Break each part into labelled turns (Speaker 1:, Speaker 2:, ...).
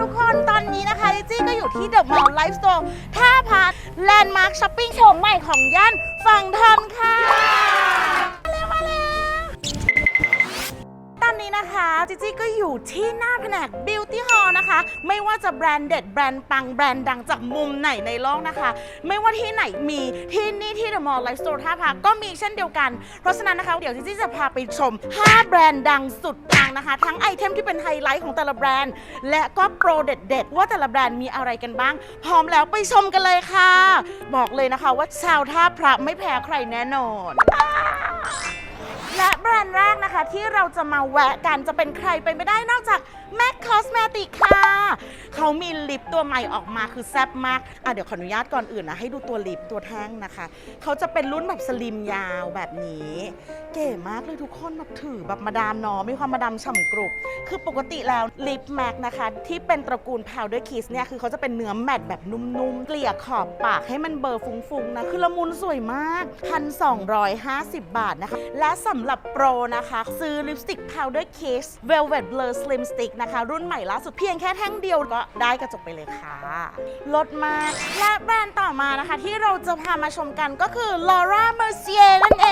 Speaker 1: ทุกคนตอนนี้นะคะลิจี้ก็อยู่ที่เดอะมอลล์ไลฟ์สโตร์ท่าพาแลนด์มาร์คช้อปปิ้งโฉมใหม่ของย่านฝั่งทนค่ะ อยู่ที่หน้าแผนก Beauty Hall นะคะ ไม่ว่าจะแบรนด์เด็ดแบรนด์ปังแบรนด์ดังจากมุมไหนในโลกนะคะ ไม่ว่าที่ไหนมีที่นี่ที่ The Mall Life Store ท่าพาก็มีเช่นเดียวกัน เพราะฉะนั้นนะคะเดี๋ยวจิจี้จะพาไปชม 5 แบรนด์ดังสุดปังนะคะ ทั้งไอเทมที่เป็นไฮไลท์ของแต่ละแบรนด์ และก็โปรเด็ดๆว่าแต่ละแบรนด์มีอะไรกันบ้าง พร้อมแล้วไปชมกันเลยค่ะ บอกเลยนะคะว่าชาวท่าพระไม่แพ้ใครแน่นอน และแบรนด์แรก ที่เราจะมาแวะกันจะเป็นใครไปไม่ได้นอกจาก MAC Cosmetic ค่ะ เขามีลิปตัวใหม่ออกมาคือแซ่บมาก อะเดี๋ยวขออนุญาตก่อนอื่นนะ ให้ดูตัวลิปตัวแท่งนะคะ เขาจะเป็นรุ่นแบบสลิมยาวแบบนี้ เก๋มากเลยทุกคนแบบถือแบบมาดามนอมีความมาดามฉ่ำกรุบ คือปกติแล้วลิปแม็กนะคะ ที่เป็นตระกูล powder kiss เนี่ยคือเขาจะเป็นเนื้อแมตต์แบบนุ่มๆ เกลี่ยขอบปากให้มันเบลอร์ฟุ้งๆนะ คือละมุนสวยมาก 1,250 บาทนะคะ และสำหรับโปรนะคะซื้อลิปสติก powder kiss velvet blur slim stick นะคะ รุ่นใหม่ล่าสุดเพียงแค่แท่งเดียวก็ได้กระจกไปเลยค่ะลดมากและแบรนด์ต่อมานะคะ ที่เราจะพามาชมกันก็คือ Laura Mercier นั่นเอง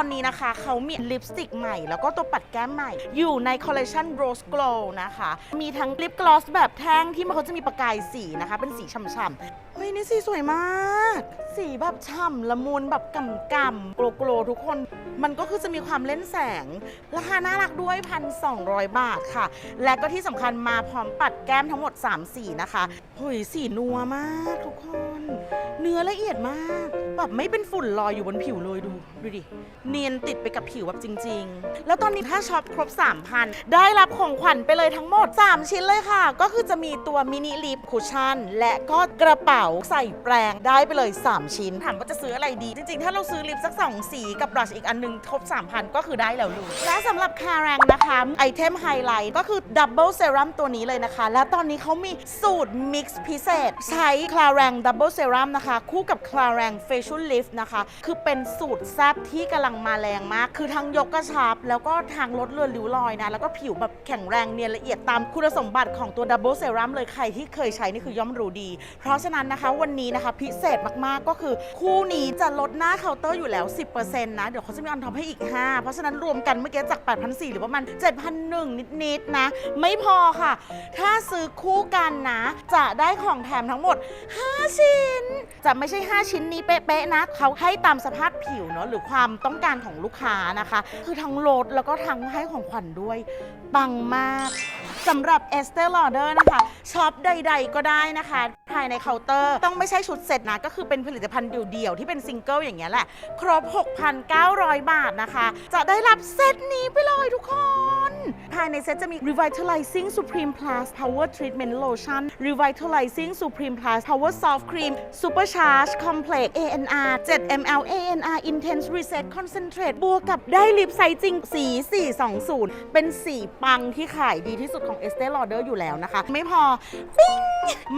Speaker 1: ตอนนี้นะคะเขามีลิปสติกใหม่ แล้วก็ตัวปัดแก้มใหม่ อยู่ในคอลเล t ชัน Rose Glow นะคะ มีทั้งลิปกลอสแบบแท่งที่มันเขาจะมีประกายสีนะคะ เป็นสีฉ่ำๆเฮ้ยนี่สีสวยมาก สีแบบฉ่ำละมุนแบบกำกำโกลโกลทุกคนมันก็คือจะมีความเล่นแสง ราคาน่ารักด้วย 1,200 บาทค่ะ และก็ที่สำคัญมาพร้อมปัดแก้มทั้งหมด 3 สีนะคะเฮ้ยสีนัวมากทุกคน เนื้อละเอียดมาก แบบไม่เป็นฝุ่นลอยอยู่บนผิวเลยดู ดูดิ เนียนติดไปกับผิวแบบจริง ๆ แล้วตอนนี้ถ้าช็อปครบ 3,000 ได้รับของขวัญไปเลยทั้งหมด 3 ชิ้นเลยค่ะ ก็คือจะมีตัวมินิลิปคุชชั่น และก็กระเป๋าใส่แปรงได้ไปเลย 3 ชิ้น ถามว่าจะซื้ออะไรดี จริง ๆ ถ้าเราซื้อลิปสัก 2 สีกับบลัชอีกอันหนึงครบ 3,000 ก็คือได้แล้วลูกและสำหรับคาแรงนะคะไอเทมไฮไลท์ก็คือดับเบิลเซรั่มตัวนี้เลยนะคะ และตอนนี้เขามีสูตรมิกซ์พิเศษ ใช้คลาแรงดับเบิลเซรั่มนะคะ คู่กับคลาแรงเฟชั่นลิฟต์นะคะ คือเป็นสูตรแซบที่กำลังมาแรงมาก คือทั้งยกกระชับ แล้วก็ทางลดเลือนริ้วรอยนะ แล้วก็ผิวแบบแข็งแรงเนียนละเอียดตามคุณสมบัติของตัวดับเบิลเซรั่มเลยใครที่เคยใช้นี่คือย่อมรู้ดี เพราะฉะนั้นนะคะวันนี้นะคะพิเศษมากๆก็คือ คู่นี้จะลดหน้าเคาน์เตอร์อยู่แล้ว 10%นะเดี๋ยวเขาจะมีออนท็อปให้อีก 5 เพราะฉะนั้นรวมกันเมื่อกี้จาก 8,400 หรือประมาณ7,100นิดๆนะ ไม่พอค่ะ ถ้าซื้อคู่กันนะ จะได้ของแถมทั้งหมด 5 ชิ้น จะไม่ใช่ 5 ชิ้นนี้เป๊ะๆนะเขาให้ตามสภาพผิวเนาะหรือความต้องการของลูกค้านะคะ คือทั้งลดแล้วก็ทั้งให้ของขวัญด้วยปังมาก สำหรับ Estee Lauder นะคะช็อปใดๆก็ได้นะคะ ภายในเคาน์เตอร์ ต้องไม่ใช่ชุดเสร็จนะ ก็คือเป็นผลิตภัณฑ์เดี่ยวๆ ที่เป็นซิงเกิลอย่างเงี้ยแหละ ครบ 6,900 บาทนะคะ จะได้รับเซตนี้ไปเลยทุกคนภายในเซตจะมี Revitalizing Supreme Plus Power Treatment Lotion Revitalizing Supreme Plus Power Soft Cream Supercharge Complex ANR 7 ml ANR Intense Reset Concentrate บวกกับได้ลิปไซจริงสี 420 เป็นสีปังที่ขายดีที่สุดของ Estee Lauder อยู่แล้วนะคะ ไม่พอปิ้ง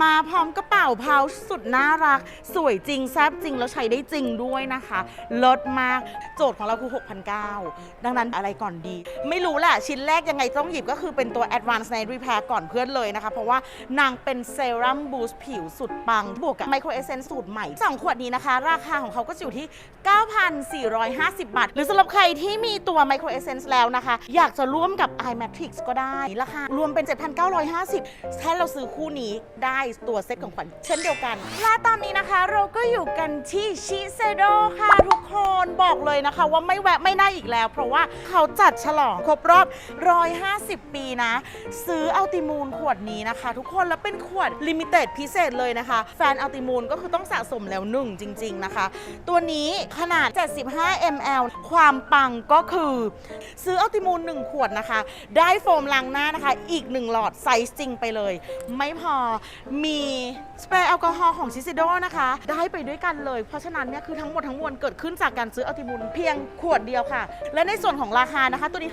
Speaker 1: มาพร้อมกระเป๋าพาวสุดน่ารัก สวยจริง แซ่บจริง แล้วใช้ได้จริงด้วยนะคะลดมากโจทย์ของเราคือ6,900ดังนั้นอะไรก่อนดี ไม่รู้แหละชิ้นแรกยังไงต้องหยิบก็คือเป็นตัว Advanced Night Repair ก่อนเพื่อนเลยนะคะ เพราะว่านางเป็นเซรั่มบูสต์ผิวสุดปัง บวกกับไมโครเอเซนสูตรใหม่ 2 ขวดนี้นะคะ ราคาของเขาก็อยู่ที่ 9,450 บาท หรือสำหรับใครที่มีตัวไมโครเอเซนแล้วนะคะ อยากจะร่วมกับ iMatrix ก็ได้ราคารวมเป็น 7,950 ถ้าเราซื้อคู่นี้ได้ตัวเซ็ตของขวัญเช่นเดียวกัน และตอนนี้นะคะเราก็อยู่กันที่ชิเซโดค่ะทุกคนบอกเลยนะคะ ว่าไม่แวะไม่ได้อีกแล้ว เพราะว่าเขาจัดฉลองครบรอบ 150 ปีนะ ซื้ออัลติมูลขวดนี้นะคะ ทุกคนแล้วเป็นขวดลิมิเต็ดพิเศษเลยนะคะ แฟนอัลติมูลก็คือต้องสะสมแล้วหนึ่งจริง ๆนะคะ ตัวนี้ขนาด 75 ml ความปังก็คือ ซื้ออัลติมูล1ขวดนะคะ ได้โฟมล้างหน้านะคะอีกหนึ่งหลอดไซส์จริงไปเลย ไม่พอมี สเปรย์แอลกอฮอล์ของชิซิโดนะคะ ได้ไปด้วยกันเลย เพราะฉะนั้นเนี่ยคือทั้งหมดทั้งมวลเกิดขึ้นจากการซื้ออัลติมูลเพียงขวดเดียวค่ะ และในส่วนของราคานะคะ ตัวนี้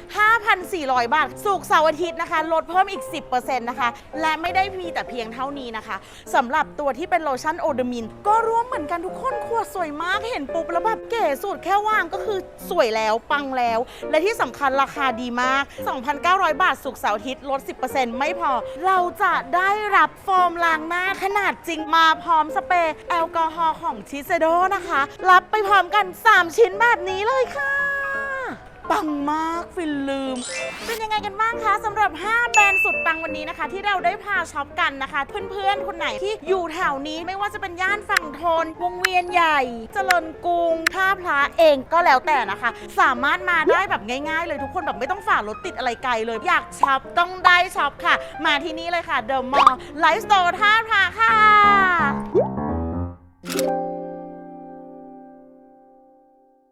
Speaker 1: 5,400 บาท สุกเสาร์อาทิตย์นะคะ ลดเพิ่มอีก 10%นะคะ และไม่ได้มีแต่เพียงเท่านี้นะคะสำหรับตัวที่เป็นโลชั่นโอเดมิน ก็ร่วมเหมือนกันทุกคนขวดสวยมากเห็นปุ๊บแล้วแบบเก๋สุดแค่วางก็คือสวยแล้วปังแล้ว และที่สำคัญราคาดีมาก 2,900 บาทสุกเสาร์อาทิตย์ลด 10%ไม่พอ เราจะได้รับโฟมล้างหน้าขนาดจริงมาพร้อมสเปรย์แอลกอฮอล์ของชิเซโดนะคะ รับไปพร้อมกัน 3 ชิ้นแบบนี้เลยค่ะ ปังมากฟินลืม เป็นยังไงกันบ้างคะสำหรับ 5 แบรนด์สุดปังวันนี้นะคะ ที่เราได้พาช็อปกันนะคะ เพื่อนๆ คนไหนที่อยู่แถวนี้ไม่ว่าจะเป็นย่านฝั่งทน วงเวียนใหญ่ เจริญกรุงท่าพระเองก็แล้วแต่นะคะ สามารถมาได้แบบง่ายๆ เลยทุกคนแบบไม่ต้องฝ่ารถติดอะไรไกลเลย อยากช็อปต้องได้ช็อปค่ะ มาที่นี่เลยค่ะ The Mall Life Store ท่าพระค่ะ